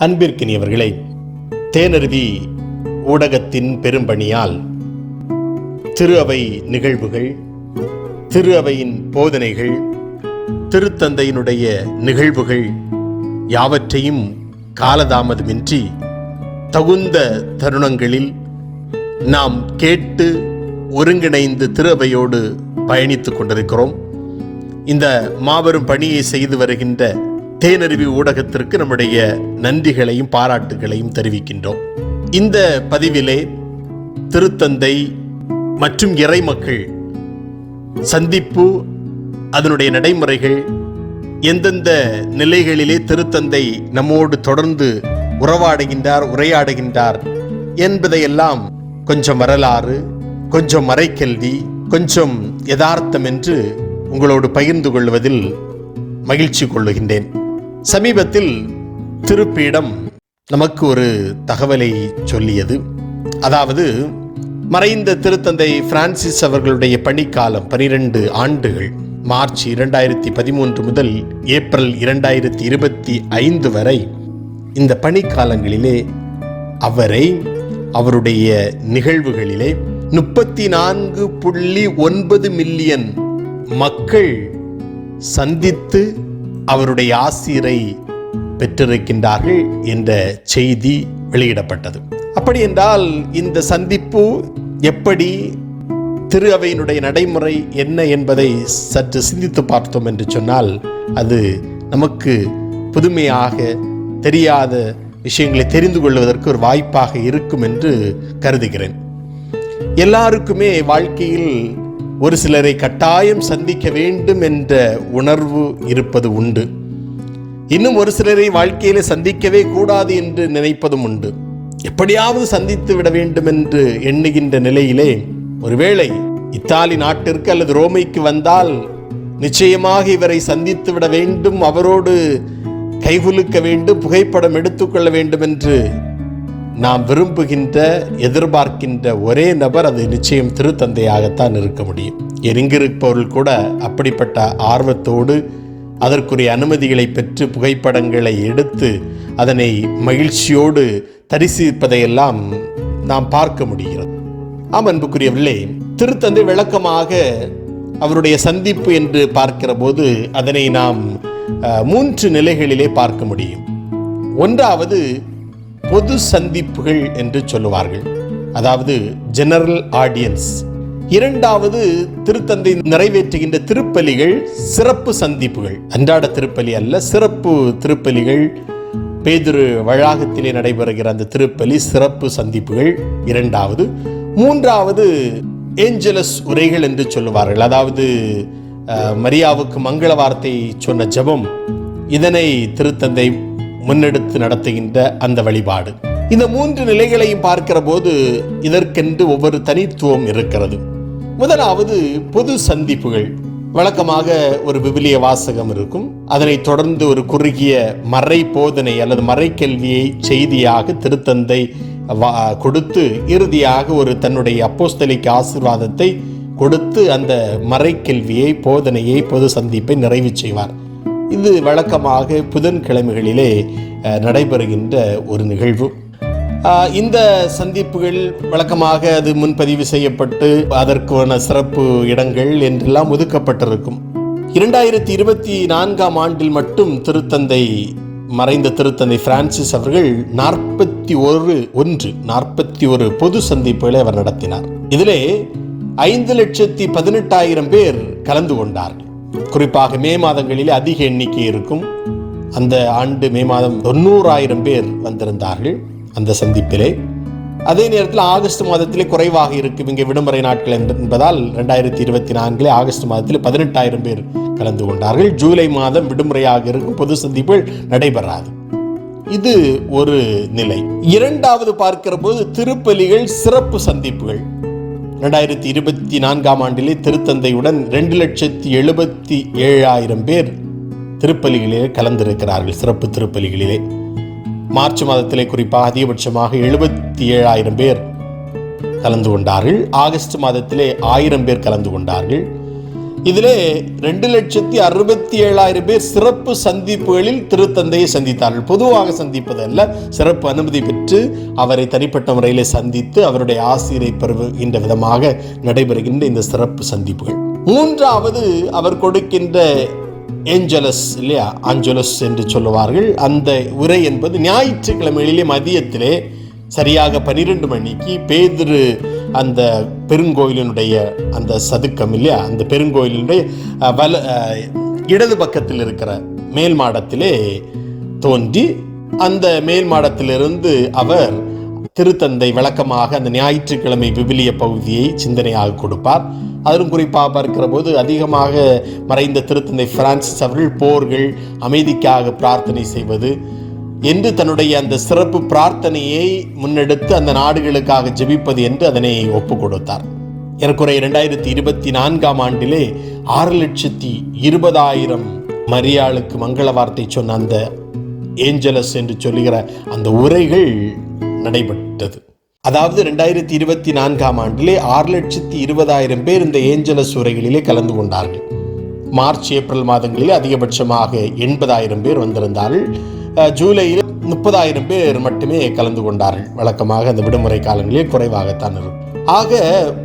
அன்பிற்கினியவர்களே தேனருவி ஊடகத்தின் பெரும்பணியால் திரு அவை நிகழ்வுகள் திரு அவையின் போதனைகள் திருத்தந்தையினுடைய நிகழ்வுகள் யாவற்றையும் காலதாமதமின்றி தகுந்த தருணங்களில் நாம் கேட்டு ஒருங்கிணைந்து திருவையோடு பயணித்துக் கொண்டிருக்கிறோம். இந்த மாபெரும் பணியை செய்து வருகின்ற தேனருவி ஊடகத்திற்கு நம்முடைய நன்றிகளையும் பாராட்டுகளையும் தெரிவிக்கின்றோம். இந்த பதிவிலே திருத்தந்தை மற்றும் இறைமக்கள் சந்திப்பு அதனுடைய நடைமுறைகள் எந்தெந்த நிலைகளிலே திருத்தந்தை நம்மோடு தொடர்ந்து உறவாடுகின்றார் உரையாடுகின்றார் என்பதையெல்லாம் கொஞ்சம் வரலாறு கொஞ்சம் மறைக்கல்வி கொஞ்சம் யதார்த்தம் என்று உங்களோடு பகிர்ந்து கொள்வதில் மகிழ்ச்சி கொள்ளுகின்றேன். சமீபத்தில் திருப்பீடம் நமக்கு ஒரு தகவலை சொல்லியது. அதாவது மறைந்த திருத்தந்தை பிரான்சிஸ் அவர்களுடைய பணிக்காலம் பனிரெண்டு ஆண்டுகள் மார்ச் இரண்டாயிரத்தி பதிமூன்று முதல் ஏப்ரல் இரண்டாயிரத்தி இருபத்தி ஐந்து வரை இந்த பணிக்காலங்களிலே அவரை அவருடைய நிகழ்வுகளிலே முப்பத்தி நான்கு புள்ளி ஒன்பது மில்லியன் மக்கள் சந்தித்து அவருடைய ஆசிரை பெற்றிருக்கின்றார்கள் என்ற செய்தி வெளியிடப்பட்டது. அப்படி என்றால் இந்த சந்திப்பு எப்படி திரு அவையினுடைய நடைமுறை என்ன என்பதை சற்று சிந்தித்து பார்த்தோம் என்று சொன்னால் அது நமக்கு புதுமையாக தெரியாத விஷயங்களை தெரிந்து கொள்வதற்கு ஒரு வாய்ப்பாக இருக்கும் என்று கருதுகிறேன். எல்லாருக்குமே வாழ்க்கையில் ஒரு சிலரை கட்டாயம் சந்திக்க வேண்டும் என்ற உணர்வு இருப்பது உண்டு. இன்னும் ஒரு சிலரை வாழ்க்கையில சந்திக்கவே கூடாது என்று நினைப்பதும் உண்டு. எப்படியாவது சந்தித்து விட வேண்டும் என்று எண்ணுகின்ற நிலையிலே ஒருவேளை இத்தாலி நாட்டிற்கு அல்லது ரோமைக்கு வந்தால் நிச்சயமாக இவரை சந்தித்து விட வேண்டும் அவரோடு கைகுலுக்க வேண்டும் புகைப்படம் எடுத்துக்கொள்ள வேண்டும் என்று நாம் விரும்புகின்ற எதிர்பார்க்கின்ற ஒரே நபர் அது நிச்சயம் திருத்தந்தையாகத்தான் இருக்க முடியும். எரிங்கிருப்பவர்கள் கூட அப்படிப்பட்ட ஆர்வத்தோடு அதற்குரிய அனுமதிகளை பெற்று புகைப்படங்களை எடுத்து அதனை மகிழ்ச்சியோடு தரிசிப்பதையெல்லாம் நாம் பார்க்க முடிகிறது. ஆம் அன்புக்குரியவில்லை திருத்தந்தை விளக்கமாக அவருடைய சந்திப்பு என்று பார்க்கிற போது அதனை நாம் மூன்று நிலைகளிலே பார்க்க முடியும். ஒன்றாவது பொது சந்திப்புகள் என்று சொல்லுவார்கள். அதாவது ஜெனரல் ஆடியன்ஸ் இரண்டாவது திருத்தந்தை நிறைவேற்றுகின்ற திருப்பலிகள் சிறப்பு சந்திப்புகள். அன்றாட திருப்பலி அல்ல சிறப்பு திருப்பலிகள். பேதுரு வளாகத்திலே நடைபெறுகிற அந்த திருப்பலி சிறப்பு சந்திப்புகள் இரண்டாவது. மூன்றாவது ஏஞ்சலஸ் உரைகள் என்று சொல்லுவார்கள். அதாவது மரியாவுக்கு மங்கள வார்த்தை சொன்ன ஜெபம். இதனை திருத்தந்தை முன்னெடுத்து நடத்துகின்ற அந்த வழிபாடு. இந்த மூன்று நிலைகளையும் பார்க்கிற போது இதற்கென்று ஒவ்வொரு தனித்துவம் இருக்கிறது. முதலாவது பொது சந்திப்புகள். வழக்கமாக ஒரு விவிலிய வாசகம் இருக்கும். அதனைத் தொடர்ந்து ஒரு குறுகிய மறை போதனை அல்லது மறைக்கல்வியை செய்தியாக திருத்தந்தை வா- கொடுத்து இறுதியாக ஒரு தன்னுடைய அப்போஸ்தலிக்கு ஆசீர்வாதத்தை கொடுத்து அந்த மறைக்கல்வியை போதனையை பொது சந்திப்பை நிறைவு செய்வார். இது வழக்கமாக புதன்கிழமைகளிலே நடைபெறுகின்ற ஒரு நிகழ்வு. இந்த சந்திப்புகள் வழக்கமாக அது முன்பதிவு செய்யப்பட்டு அதற்கான சிறப்பு இடங்கள் என்றெல்லாம் ஒதுக்கப்பட்டிருக்கும். இரண்டாயிரத்தி இருபத்தி நான்காம் ஆண்டில் மட்டும் திருத்தந்தை மறைந்த திருத்தந்தை பிரான்சிஸ் அவர்கள் நாற்பத்தி ஒரு ஒன்று நாற்பத்தி ஒரு பொது சந்திப்புகளை அவர் நடத்தினார். இதிலே ஐந்து லட்சத்தி பதினெட்டாயிரம் பேர் கலந்து கொண்டார்கள். குறிப்பாக மே மாதங்களிலே அதிக எண்ணிக்கை இருக்கும். அந்த ஆண்டு மே மாதம் தொண்ணூறாயிரம் பேர் வந்திருந்தார்கள் அந்த சந்திப்பிலே. அதே நேரத்தில் ஆகஸ்ட் மாதத்திலே குறைவாக இருக்கும். இங்கே விடுமுறை நாட்கள் என்பதால் ரெண்டாயிரத்தி இருபத்தி நான்கிலே ஆகஸ்ட் மாதத்தில் பதினெட்டாயிரம் பேர் கலந்து கொண்டார்கள். ஜூலை மாதம் விடுமுறையாக இருக்கும் பொது சந்திப்புகள் நடைபெறாது. இது ஒரு நிலை. இரண்டாவது பார்க்கிற போது திருப்பலிகள் சிறப்பு சந்திப்புகள். ரெண்டாயிரத்தி இருபத்தி நான்காம் ஆண்டிலே திருத்தந்தையுடன் ரெண்டு லட்சத்தி எழுபத்தி ஏழாயிரம் பேர் திருப்பலிகளிலே கலந்திருக்கிறார்கள் சிறப்பு திருப்பலிகளிலே. மார்ச் மாதத்திலே குறிப்பாக அதிகபட்சமாக எழுபத்தி ஏழாயிரம் பேர் கலந்து கொண்டார்கள். ஆகஸ்ட் மாதத்திலே ஆயிரம் பேர் கலந்து கொண்டார்கள். இதிலே ரெண்டு லட்சத்தி அறுபத்தி ஏழாயிரம் பேர் சிறப்பு சந்திப்புகளில் திருத்தந்தையை சந்தித்தார்கள். பொதுவாக சந்திப்பதல்ல சிறப்பு அனுமதி பெற்று அவரை தனிப்பட்ட முறையிலே சந்தித்து அவருடைய ஆசிரியரை பெறுகின்ற விதமாக நடைபெறுகின்ற இந்த சிறப்பு சந்திப்புகள். மூன்றாவது அவர் கொடுக்கின்ற ஏஞ்சலஸ் இல்லையா? ஆஞ்சலஸ் என்று சொல்லுவார்கள். அந்த உரை என்பது ஞாயிற்றுக்கிழமையிலே மதியத்திலே சரியாக பன்னிரெண்டு மணிக்கு பேதிரு அந்த பெருங்கோயிலினுடைய அந்த சதுக்கம் இல்லையா? அந்த பெருங்கோயிலினுடைய வல இடது பக்கத்தில் இருக்கிற மேல் மாடத்திலே தோன்றி அந்த மேல் மாடத்திலிருந்து அவர் திருத்தந்தை விளக்கமாக அந்த ஞாயிற்றுக்கிழமை விவிலிய பகுதியை சிந்தனையாக கொடுப்பார். அதிலும் குறிப்பாக பார்க்கிற போது அதிகமாக மறைந்த திருத்தந்தை பிரான்சிஸ் அவர்கள் போர்கள் அமைதிக்காக பிரார்த்தனை செய்வது என்று தன்னுடைய அந்த சிறப்பு பிரார்த்தனையை முன்னெடுத்து அந்த நாடுகளுக்காக ஜெபிப்பது என்று அதனை ஒப்பு கொடுத்தார் ஏறக்குறைய இரண்டாயிரத்தி இருபத்தி நான்காம் ஆண்டிலே ஆறு லட்சத்தி இருபதாயிரம் மரியாளுக்கு மங்கள வார்த்தை சொன்ன அந்த ஏஞ்சலஸ் என்று சொல்லுகிற அந்த உரைகள் நடைபெற்றது. அதாவது ரெண்டாயிரத்தி இருபத்தி நான்காம் ஆண்டிலே ஆறு லட்சத்தி இருபதாயிரம் பேர் இந்த ஏஞ்சலஸ் உரைகளிலே கலந்து கொண்டார்கள். மார்ச் ஏப்ரல் மாதங்களிலே அதிகபட்சமாக எண்பதாயிரம் பேர் வந்திருந்தார்கள். ஜூலையில் முப்பதாயிரம் பேர் மட்டுமே கலந்து கொண்டார்கள். வழக்கமாக அந்த விடுமுறை காலங்களில் குறைவாகத்தான் இருக்கும். ஆக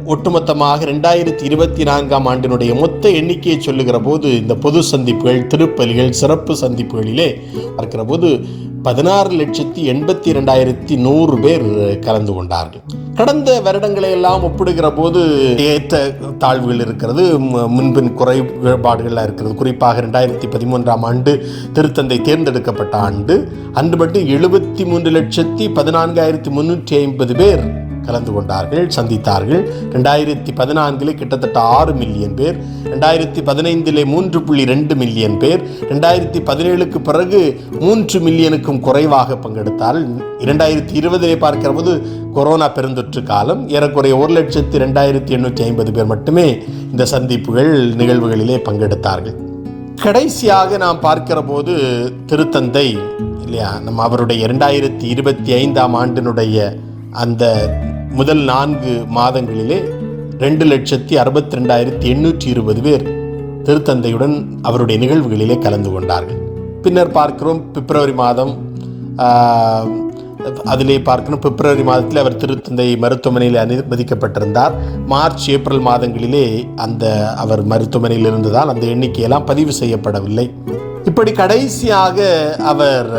ஒட்டுமொத்தமாக ரெண்டாயிரத்தி இருபத்தி நான்காம் ஆண்டினுடைய மொத்த எண்ணிக்கையை சொல்லுகிற போது இந்த பொது சந்திப்புகள் திருப்பலிகள் சிறப்பு சந்திப்புகளிலே பார்க்கிற போது பதினாறு லட்சத்தி எண்பத்தி ரெண்டாயிரத்தி நூறு பேர் கலந்து கொண்டார்கள். கடந்த வருடங்களை எல்லாம் ஒப்பிடுகிற போது ஏற்ற தாழ்வுகள் இருக்கிறது மு- முன்பின் குறைபாடுகள்லாம் இருக்கிறது. குறிப்பாக ரெண்டாயிரத்தி பதிமூன்றாம் ஆண்டு திருத்தந்தை தேர்ந்தெடுக்கப்பட்ட ஆண்டு அன்று மட்டும் எழுபத்தி மூன்று லட்சத்தி பதினான்காயிரத்தி முன்னூற்றி ஐம்பது பேர் கலந்து கொண்டார்கள் சந்தித்தார்கள். ரெண்டாயிரத்தி பதினான்கிலே கிட்டத்தட்ட ஆறு மில்லியன் பேர் ரெண்டாயிரத்தி பதினைந்திலே மூன்று புள்ளி ரெண்டு மில்லியன் பேர் ரெண்டாயிரத்தி பதினேழுக்கு பிறகு மூன்று மில்லியனுக்கும் குறைவாக பங்கெடுத்தால் இரண்டாயிரத்தி இருபதிலே பார்க்கிற போது கொரோனா பெருந்தொற்று காலம் ஏறக்குறைய ஒரு லட்சத்தி ரெண்டாயிரத்தி எண்ணூற்றி ஐம்பது பேர் மட்டுமே இந்த சந்திப்புகள் நிகழ்வுகளிலே பங்கெடுத்தார்கள். கடைசியாக நாம் பார்க்கிற போது திருத்தந்தை இல்லையா? நம்ம அவருடைய இரண்டாயிரத்தி இருபத்தி ஐந்தாம் ஆண்டினுடைய அந்த முதல் நான்கு மாதங்களிலே ரெண்டு லட்சத்தி அறுபத்தி ரெண்டாயிரத்தி எண்ணூற்றி இருபது பேர் திருத்தந்தையுடன் அவருடைய நிகழ்வுகளிலே கலந்து கொண்டார்கள். பின்னர் பார்க்கிறோம் பிப்ரவரி மாதம் அதிலே பார்க்கணும் பிப்ரவரி மாதத்தில் அவர் திருத்தந்தை மருத்துவமனையில் அனுமதிக்கப்பட்டிருந்தார். மார்ச் ஏப்ரல் மாதங்களிலே அந்த அவர் மருத்துவமனையில் இருந்ததால் அந்த எண்ணிக்கையெல்லாம் பதிவு செய்யப்படவில்லை. இப்படி கடைசியாக அவர்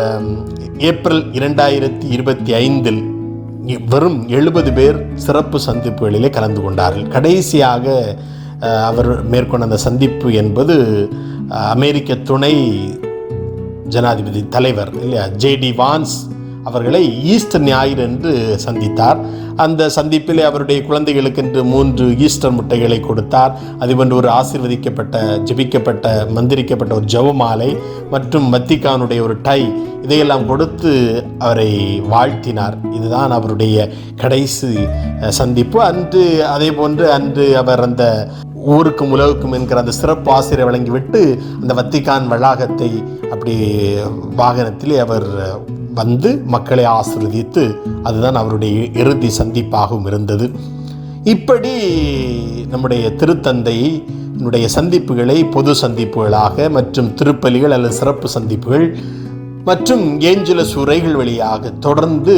ஏப்ரல் இரண்டாயிரத்தி இருபத்தி ஐந்தில் வெறும் எழுபது பேர் சிறப்பு சந்திப்புகளிலே கலந்து கொண்டார்கள். கடைசியாக அவர் மேற்கொண்ட அந்த சந்திப்பு என்பது அமெரிக்க துணை ஜனாதிபதி தலைவர் இல்லையா? ஜேடி வான்ஸ் அவர்களை ஈஸ்டர் ஞாயிறு என்று சந்தித்தார். அந்த சந்திப்பிலே அவருடைய குழந்தைகளுக்கென்று மூன்று ஈஸ்டர் முட்டைகளை கொடுத்தார். அதுபோன்று ஒரு ஆசீர்வதிக்கப்பட்ட ஜெபிக்கப்பட்ட மந்திரிக்கப்பட்ட ஒரு ஜவமாலை மற்றும் வத்திக்கானுடைய ஒரு டை இதையெல்லாம் கொடுத்து அவரை வாழ்த்தினார். இதுதான் அவருடைய கடைசி சந்திப்பு. அன்று அதே போன்று அன்று அவர் அந்த ஊருக்கும் உலகுக்கும் என்கிற அந்த சிறப்பு ஆசிரியர் வழங்கிவிட்டு அந்த வத்திக்கான் வளாகத்தை அப்படி வாகனத்திலே அவர் வந்து மக்களை ஆசிர்வதித்து அதுதான் அவருடைய இறுதி சந்திப்பாகவும் இருந்தது. இப்படி நம்முடைய திருத்தந்தைனுடைய சந்திப்புகளை பொது சந்திப்புகளாக மற்றும் திருப்பலிகள் அல்லது சிறப்பு சந்திப்புகள் மற்றும் ஏஞ்சலஸ் சுரைகள் வழியாக தொடர்ந்து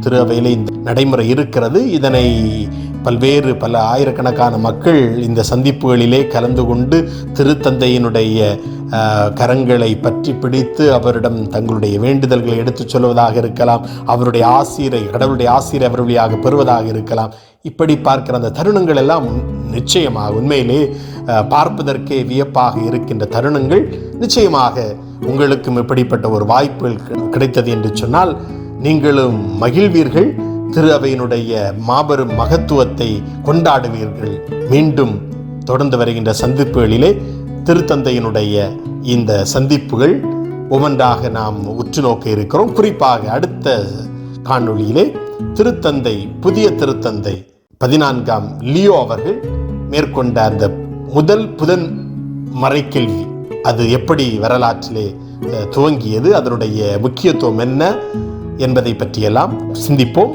திருவையிலை இந்த நடைமுறை இருக்கிறது. இதனை பல்வேறு பல ஆயிரக்கணக்கான மக்கள் இந்த சந்திப்புகளிலே கலந்து கொண்டு திருத்தந்தையினுடைய கரங்களை பற்றி பிடித்து அவரிடம் தங்களுடைய வேண்டுதல்களை எடுத்துச் சொல்வதாக இருக்கலாம் அவருடைய ஆசிரை கடவுளுடைய ஆசிரை அவர் வழியாக பெறுவதாக இருக்கலாம். இப்படி பார்க்கிற அந்த தருணங்கள் எல்லாம் நிச்சயமாக உண்மையிலே பார்ப்பதற்கே வியப்பாக இருக்கின்ற தருணங்கள் நிச்சயமாக உங்களுக்கும் இப்படிப்பட்ட ஒரு வாய்ப்புகள் கிடைத்தது என்று சொன்னால் நீங்களும் மகிழ்வீர்கள். திரு அவையினுடைய மாபெரும் மகத்துவத்தை கொண்டாடுவீர்கள். மீண்டும் தொடர்ந்து வருகின்ற சந்திப்புகளிலே திருத்தந்தையினுடைய இந்த சந்திப்புகள் ஒவ்வொன்றாக நாம் உற்று நோக்க இருக்கிறோம். குறிப்பாக அடுத்த காணொளியிலே திருத்தந்தை புதிய திருத்தந்தை பதினான்காம் லியோ அவர்கள் மேற்கொண்ட அந்த முதல் புதன் மறைக்கல்வி அது எப்படி வரலாற்றிலே துவங்கியது அதனுடைய முக்கியத்துவம் என்ன என்பதை பற்றியெல்லாம் சிந்திப்போம்.